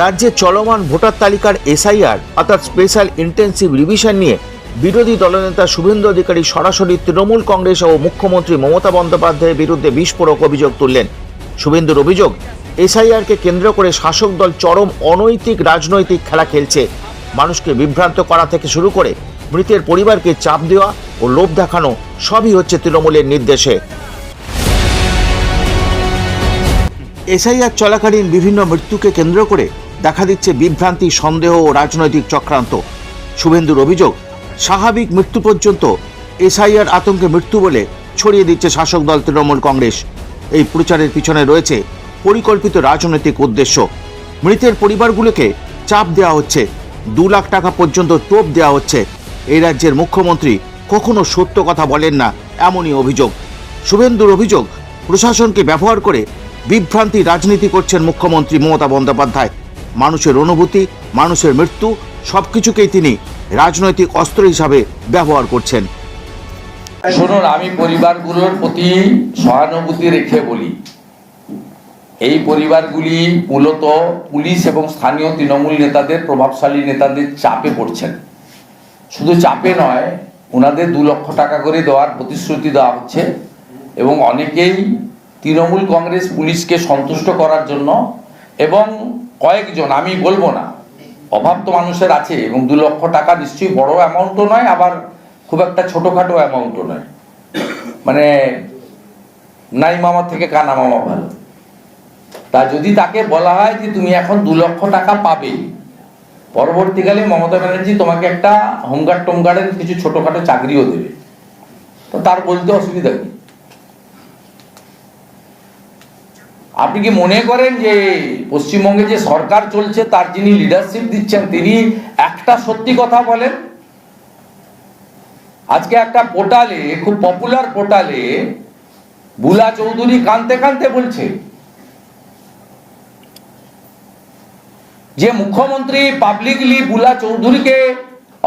রাজ্যে চলমান ভোটার তালিকার এসআইআর, অর্থাৎ স্পেশাল ইন্টেন্সিভ রিভিশন নিয়ে বিরোধী দলনেতা শুভেন্দু অধিকারী সরাসরি তৃণমূল কংগ্রেস ও মুখ্যমন্ত্রী মমতা বন্দ্যোপাধ্যায়ের বিরুদ্ধে বিস্ফোরক অভিযোগ তুললেন। শুভেন্দুর অভিযোগ, এসআইআরকে কেন্দ্র করে শাসক দল চরম অনৈতিক রাজনৈতিক খেলা খেলছে। মানুষকে বিভ্রান্ত করা থেকে শুরু করে মৃতের পরিবারকে চাপ দেওয়া ও লোভ দেখানো সবই হচ্ছে তৃণমূলের নির্দেশে। এসআইআর চলাকালীন বিভিন্ন মৃত্যুকে কেন্দ্র করে দেখা দিচ্ছে বিভ্রান্তি, সন্দেহ ও রাজনৈতিক চক্রান্ত। শুভেন্দুর অভিযোগ, স্বাভাবিক মৃত্যু পর্যন্ত এসআইআর আতঙ্কে মৃত্যু বলে ছড়িয়ে দিচ্ছে শাসক দল তৃণমূল কংগ্রেস। এই প্রচারের পিছনে রয়েছে পরিকল্পিত রাজনৈতিক উদ্দেশ্য। মৃতের পরিবারগুলোকে চাপ দেওয়া হচ্ছে। দু লাখ টাকা পর্যন্ত টোপ দেওয়া হচ্ছে। এই রাজ্যের মুখ্যমন্ত্রী কখনো সত্য কথা বলেন না এমনই অভিযোগ। শুভেন্দুর অভিযোগ, প্রশাসনকে ব্যবহার করে বিভ্রান্তি রাজনীতি করছেন মুখ্যমন্ত্রী মমতা বন্দ্যোপাধ্যায়। মানুষের অনুভূতি, মানুষের মৃত্যু, সবকিছুকেই তিনি রাজনৈতিক অস্ত্র হিসাবে ব্যবহার করছেন। শুনুন, আমি পরিবারগুলোর প্রতি সহানুভূতি রেখে বলি। এই পরিবারগুলি মূলত পুলিশ এবং স্থানীয় তৃণমূল নেতাদের, প্রভাবশালী নেতাদের চাপে পড়ছেন। শুধু চাপে নয় ওনাদের দু লক্ষ টাকা করে দেওয়ার প্রতিশ্রুতি দেওয়া হচ্ছে এবং অনেকেই তৃণমূল কংগ্রেস পুলিশকে সন্তুষ্ট করার জন্য এবং কয়েকজন, আমি বলব না। অভাব তো মানুষের আছে এবং দু লক্ষ টাকা নিশ্চয়ই বড় অ্যামাউন্টও নয়, আবার খুব একটা ছোটোখাটো অ্যামাউন্টও নয়। মানে নাই মামা থেকে কানা মামা ভালো। তা যদি তাকে বলা হয় যে তুমি এখন দু লক্ষ টাকা পাবে, পরবর্তীকালে মমতা ব্যানার্জি তোমাকে একটা হোমগার্ড টোমগার্ডের কিছু ছোটখাটো চাকরিও দেবে। তো তার বলতে অসুবিধা কি? আপনি কি মনে করেন যে পশ্চিমবঙ্গে যে সরকার চলছে, তার যিনি লিডারশিপ দিচ্ছেন, তিনি একটা সত্যি কথা বলেন? আজকে একটা পোর্টালে, খুব পপুলার পোর্টালে বুলা চৌধুরী কানতে কানতে বলছে, যে মুখ্যমন্ত্রী পাবলিকলি বুলা চৌধুরীকে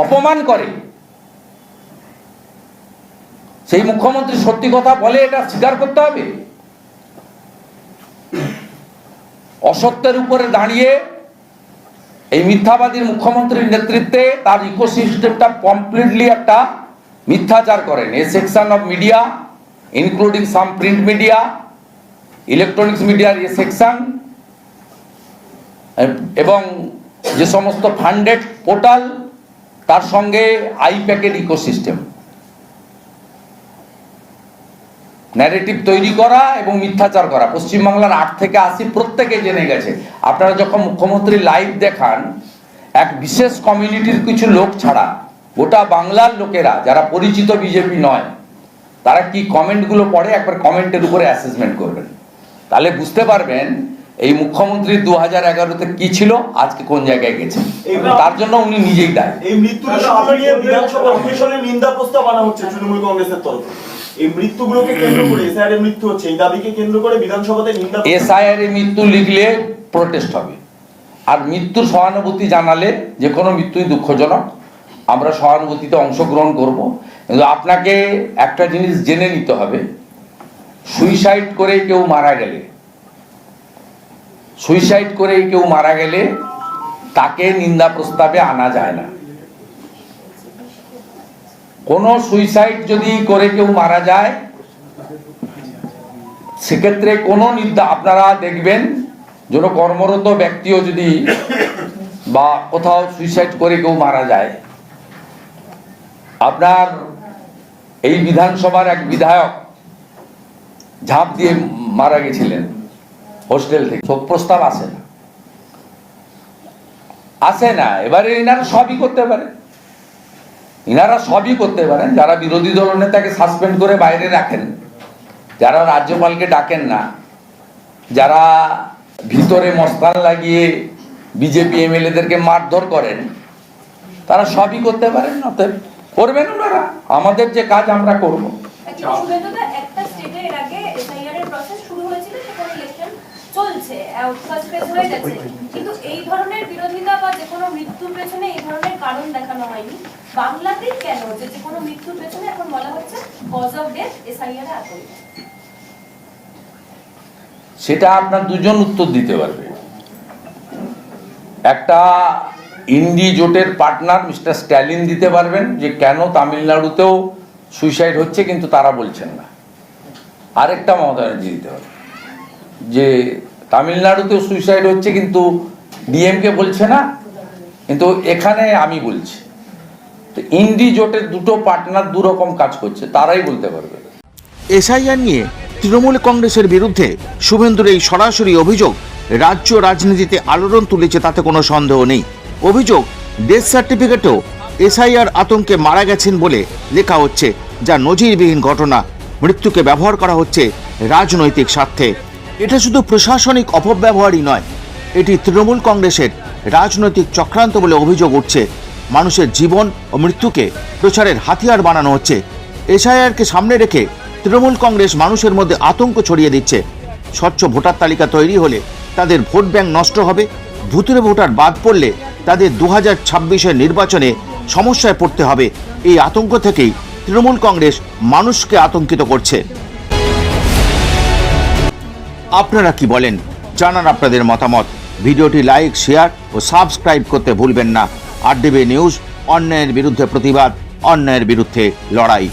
অপমান করে। সেই মুখ্যমন্ত্রী সত্যি কথা বলে, এটা স্বীকার করতে হবে? অসত্যের উপরে দাঁড়িয়ে এই মিথ্যাবাদীর মুখ্যমন্ত্রীর নেতৃত্বে তার ইকোসিস্টেমটা কমপ্লিটলি একটা মিথ্যাচার করেন। A section of media, including some print media, electronics মিডিয়ার এ সেকশন, এবং যে সমস্ত ফান্ডেড পোর্টাল, তার সঙ্গে আই প্যাকেট ইকোসিস্টেম। ন্যারেটিভ তৈরি করা এবং মিথ্যাচার করা। পশ্চিমবাংলার আট থেকে আশি প্রত্যেকে জেনে গেছে। আপনারা যখন মুখ্যমন্ত্রী লাইভ দেখান এক বিশেষ কমিউনিটির কিছু লোক ছাড়া গোটা বাংলার লোকেরা যারা পরিচিত বিজেপি নয় তারা কি কমেন্টগুলো পড়ে? একবার কমেন্টের উপরে অ্যাসেসমেন্ট করবেন। তাহলে বুঝতে পারবেন এই মুখ্যমন্ত্রী দু হাজার এগারোতে কি ছিল আজকে কোন জায়গায় গেছে। তার জন্য উনি নিজেই দায়ী। এই মৃত্যুর নিন্দা প্রস্তাব আনা হচ্ছে তৃণমূল কংগ্রেসের তরফে। এই মৃত্যুগুলোকে কেন্দ্র করে এসআইআর এর মৃত্যু হচ্ছে এই দাবিকে কেন্দ্র করে বিধানসভাতে নিন্দা এসআইআর এ মৃত্যু লিখলে প্রোটেস্ট হবে। আর মৃত্যুর সহানুভূতি জানালে যে কোনো মৃত্যুই দুঃখজনক। আমরা সহানুভূতিতে অংশগ্রহণ করব। কিন্তু আপনাকে একটা জিনিস জেনে নিতে হবে সুইসাইড করে কেউ মারা গেলে সুইসাইড করে কেউ মারা গেলে তাকে নিন্দা প্রস্তাবে আনা যায় না। কোনো সুইসাইড যদি করে কেউ মারা যায়, সেক্ষেত্রে কোনো নিন্দা, আপনারা দেখবেন যেন কর্মরত ব্যক্তিও যদি বা কোথাও সুইসাইড করে কেউ মারা যায়। আপনার এই বিধানসভার এক বিধায়ক ঝাঁপ দিয়ে মারা গেছিলেন হোস্টেল থেকে। শোক প্রস্তাব আসে না। আসে না, এবারে এনারা সবই করতে পারে। ইনারা সবই করতে পারেন, যারা বিরোধী দল নেতাকে সাসপেন্ড করে বাইরে রাখেন। যারা রাজ্যপালকে ডাকেন না, যারা ভিতরে মস্তান লাগিয়ে বিজেপি এমএলএদেরকে মারধর করেন, তারা সবই করতে পারেন, অতএব করবেন ওনারা। আমাদের যে কাজ আমরা করব। হয়ে গেছে। কিন্তু এই ধরনের বিরোধিতা বা যে কোনো মৃত্যুর পেছনে এই ধরনের কারণ দেখানো হয়নি। কেন যে যে কোনো মৃত্যুর পেছনে এখন বলা হচ্ছে অফ ডেথ সেটা আপনার দুজন উত্তর দিতে পারবে। একটা ইন্ডি জোটের পার্টনার মিস্টার স্ট্যালিন দিতে পারবেন যে কেন তামিলনাড়ুতেও সুইসাইড হচ্ছে, কিন্তু তারা বলছেন না। আরেকটা মমতা ব্যানার্জি দিতে পারবে যে তামিলনাড়ুতেও সুইসাইড হচ্ছে কিন্তু ডিএমকে বলছে না, কিন্তু এখানে আমি বলছি। তো ইন্ডি জোটের দুটো পার্টনার দু রকম কাজ করছে, তারাই বলতে পারবে। এসআইআর নিয়ে তৃণমূল কংগ্রেসের বিরুদ্ধে শুভেন্দুর এই সরাসরি অভিযোগ, রাজ্য রাজনীতিতে আলোড়ন তুলেছে তাতে কোনো সন্দেহ নেই। অভিযোগ ডেথ সার্টিফিকেটেও এসআইআর আতঙ্কে মারা গেছেন বলে লেখা হচ্ছে, যা নজিরবিহীন ঘটনা। মৃত্যুকে ব্যবহার করা হচ্ছে রাজনৈতিক স্বার্থে। এটা শুধু প্রশাসনিক অপব্যবহারই নয়, এটি তৃণমূল কংগ্রেসের রাজনৈতিক চক্রান্ত বলে অভিযোগ উঠছে। মানুষের জীবন ও মৃত্যুকে প্রচারের হাতিয়ার বানানো হচ্ছে। এসআইআরকে সামনে রেখে তৃণমূল কংগ্রেস মানুষের মধ্যে আতঙ্ক ছড়িয়ে দিচ্ছে। স্বচ্ছ ভোটার তালিকা তৈরি হলে তাদের ভোট ব্যাংক নষ্ট হবে ভুতুরে ভোটার বাদ পড়লে তাদের দু হাজার ছাব্বিশের নির্বাচনে সমস্যায় পড়তে হবে। এই আতঙ্ক থেকেই তৃণমূল কংগ্রেস মানুষকে আতঙ্কিত করছে। আপনারা কি বলেন? জানান আপনাদের মতামত। ভিডিওটি লাইক, শেয়ার ও সাবস্ক্রাইব করতে ভুলবেন না। আর ডিবি নিউজ অন্যায়ের বিরুদ্ধে প্রতিবাদ অন্যায়ের বিরুদ্ধে লড়াই।